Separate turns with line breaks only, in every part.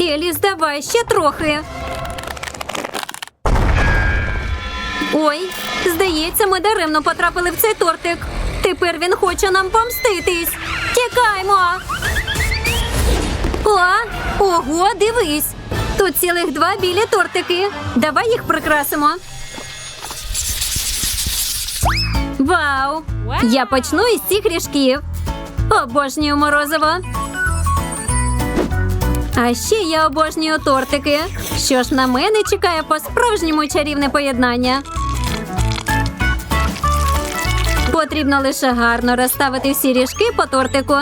Еліс, давай ще трохи. Ой, здається, ми даремно потрапили в цей тортик. Тепер він хоче нам помститись. Тікаймо. О, ого, дивись. Тут цілих два білі тортики. Давай їх прикрасимо. Вау! Я почну із цих ріжків. Обожнюю морозиво. А ще я обожнюю тортики. Що ж на мене чекає по-справжньому чарівне поєднання. Потрібно лише гарно розставити всі ріжки по тортику.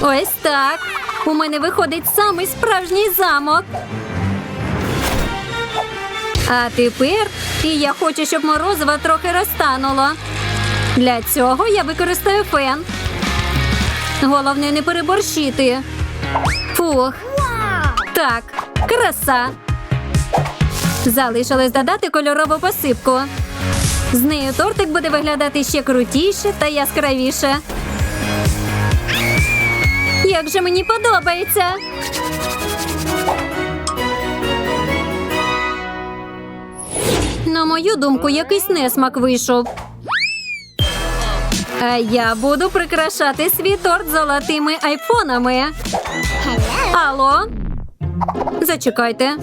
Ось так. У мене виходить самий справжній замок. А тепер і я хочу, щоб морозиво трохи розтануло. Для цього я використаю фен. Головне не переборщити. Фух. Так, краса. Залишилось додати кольорову посипку. З нею тортик буде виглядати ще крутіше та яскравіше. Як же мені подобається. На мою думку, якийсь несмак вийшов. А я буду прикрашати свій торт золотими айфонами. Алло? Зачекайте.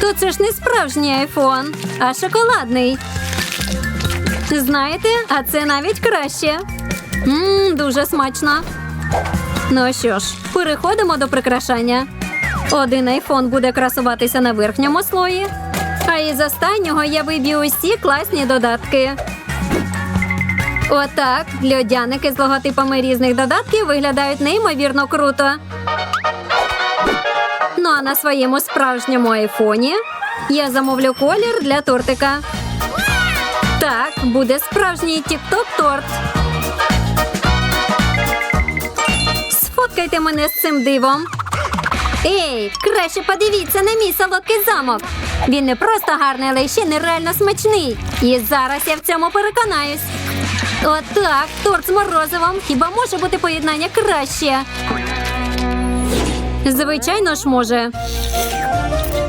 То це ж не справжній айфон, а шоколадний. Знаєте, а це навіть краще. Мм, дуже смачно. Ну що ж, переходимо до прикрашання. Один айфон буде красуватися на верхньому слої, а із останнього я виб'ю усі класні додатки. Отак льодяники з логотипами різних додатків виглядають неймовірно круто. Ну а на своєму справжньому айфоні я замовлю колір для тортика. Так, буде справжній тік-ток торт. Сфоткайте мене з цим дивом. Ей, краще подивіться на мій солодкий замок. Він не просто гарний, але ще нереально смачний. І зараз я в цьому переконаюсь. Отак, торт з морозивом. Хіба може бути поєднання краще? Звичайно ж може.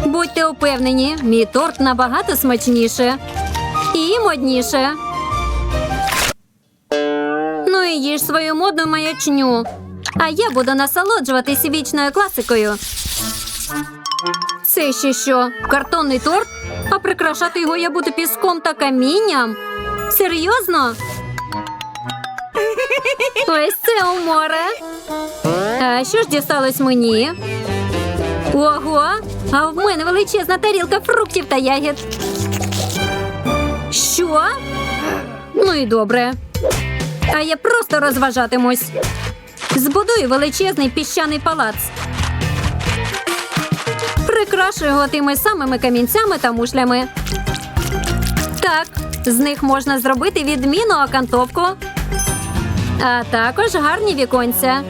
Будьте упевнені, мій торт набагато смачніше і модніше. Ну і їж свою модну маячню. А я буду насолоджуватися вічною класикою. Це ще що? Картонний торт? А прикрашати його я буду піском та камінням? Серйозно? Ось це уморе. А що ж дісталось мені? Ого! А в мене величезна тарілка фруктів та ягід. Що? Ну і добре. А я просто розважатимусь. Збудую величезний піщаний палац. Прикрашу його тими самими камінцями та мушлями. Так, з них можна зробити відмінну окантовку, а також гарні віконця.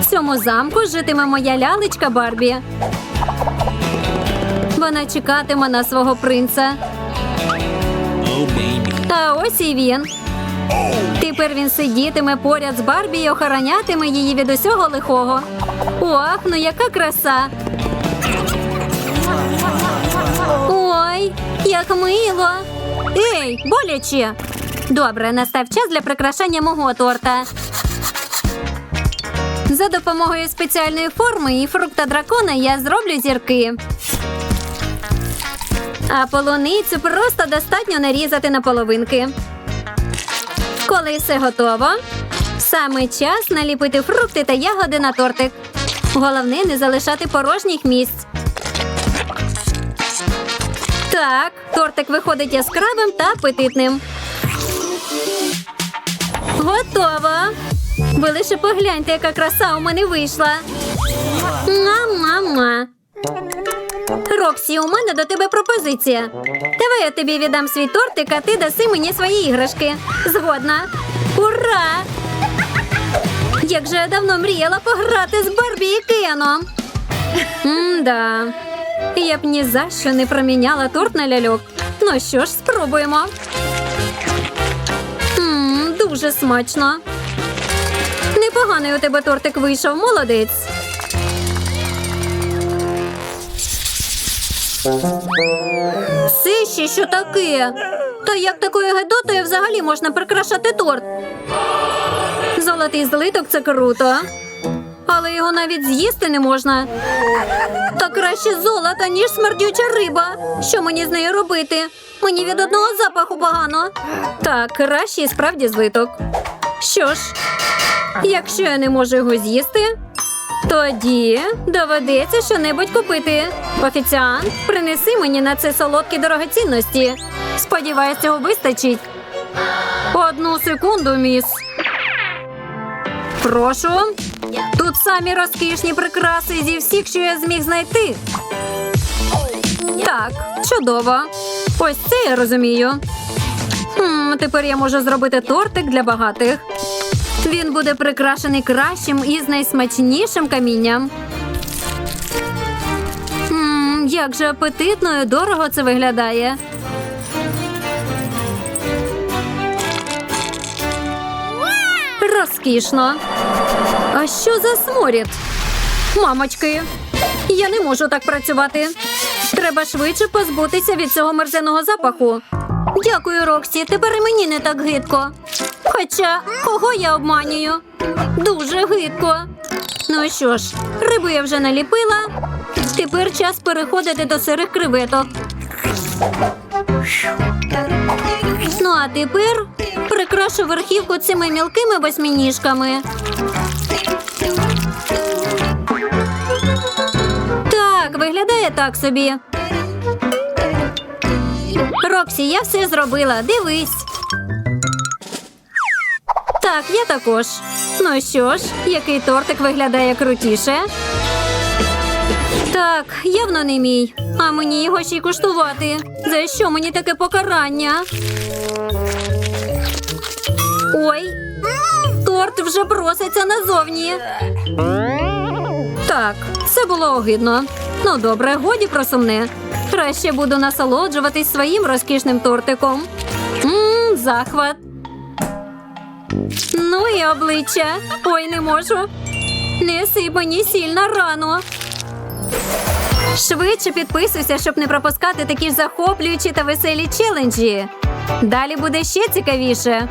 В цьому замку житиме моя лялечка Барбі. Вона чекатиме на свого принца. А ось і він. Тепер він сидітиме поряд з Барбі і охоронятиме її від усього лихого. Ох, ну яка краса! Ой, як мило! Ей, боляче! Добре, настав час для прикрашання мого торта. За допомогою спеціальної форми і фрукта дракона я зроблю зірки. А полуницю просто достатньо нарізати на половинки. Коли все готово, саме час наліпити фрукти та ягоди на тортик. Головне не залишати порожніх місць. Так, тортик виходить яскравим та апетитним. Готово. Ви лише погляньте, яка краса у мене вийшла. Ма-ма-ма. Роксі, у мене до тебе пропозиція. Давай я тобі віддам свій тортик, а ти даси мені свої іграшки. Згодна. Ура! Як же я давно мріяла пограти з Барбі і Кеном. М-да. Я б ні за що не проміняла торт на ляльок. Ну що ж, спробуємо. Дуже смачно. Непоганий у тебе тортик вийшов, молодець. Це що таке? Та як такою гедотою взагалі можна прикрашати торт? Золотий злиток це круто. Але його навіть з'їсти не можна. Та краще золота, ніж смердюча риба. Що мені з нею робити? Мені від одного запаху погано. Так, краще і справді злиток. Що ж, якщо я не можу його з'їсти, тоді доведеться щонебудь купити. Офіціант, принеси мені на це солодкі дорогоцінності. Сподіваюсь, цього вистачить. Одну секунду, міс. Прошу. Тут самі розкішні прикраси зі всіх, що я зміг знайти. Так, чудово. Ось це я розумію. Хм, тепер я можу зробити тортик для багатих. Він буде прикрашений кращим і з найсмачнішим камінням. Хм, як же апетитно і дорого це виглядає. Розкішно. А що за сморід? Мамочки, я не можу так працювати. Треба швидше позбутися від цього мерзеного запаху. Дякую, Роксі. Тепер мені не так гидко. Хоча, кого я обманюю? Дуже гидко. Ну що ж, рибу я вже наліпила. Тепер час переходити до сирих креветок. Ну а тепер прикрашу верхівку цими мілкими восьминіжками. Так, виглядає так собі. Роксі, я все зробила. Дивись. Так, я також. Ну що ж, який тортик виглядає крутіше? Так, явно не мій. А мені його ще й куштувати. За що мені таке покарання? Ой, торт вже проситься назовні. Так, це було огидно. Ну добре, годі про сумне. Краще буду насолоджуватись своїм розкішним тортиком. Мм, захват. Ну і обличчя. Ой, не можу. Не сип мені сіль на рану. Швидше підписуйся, щоб не пропускати такі захоплюючі та веселі челенджі. Далі буде ще цікавіше.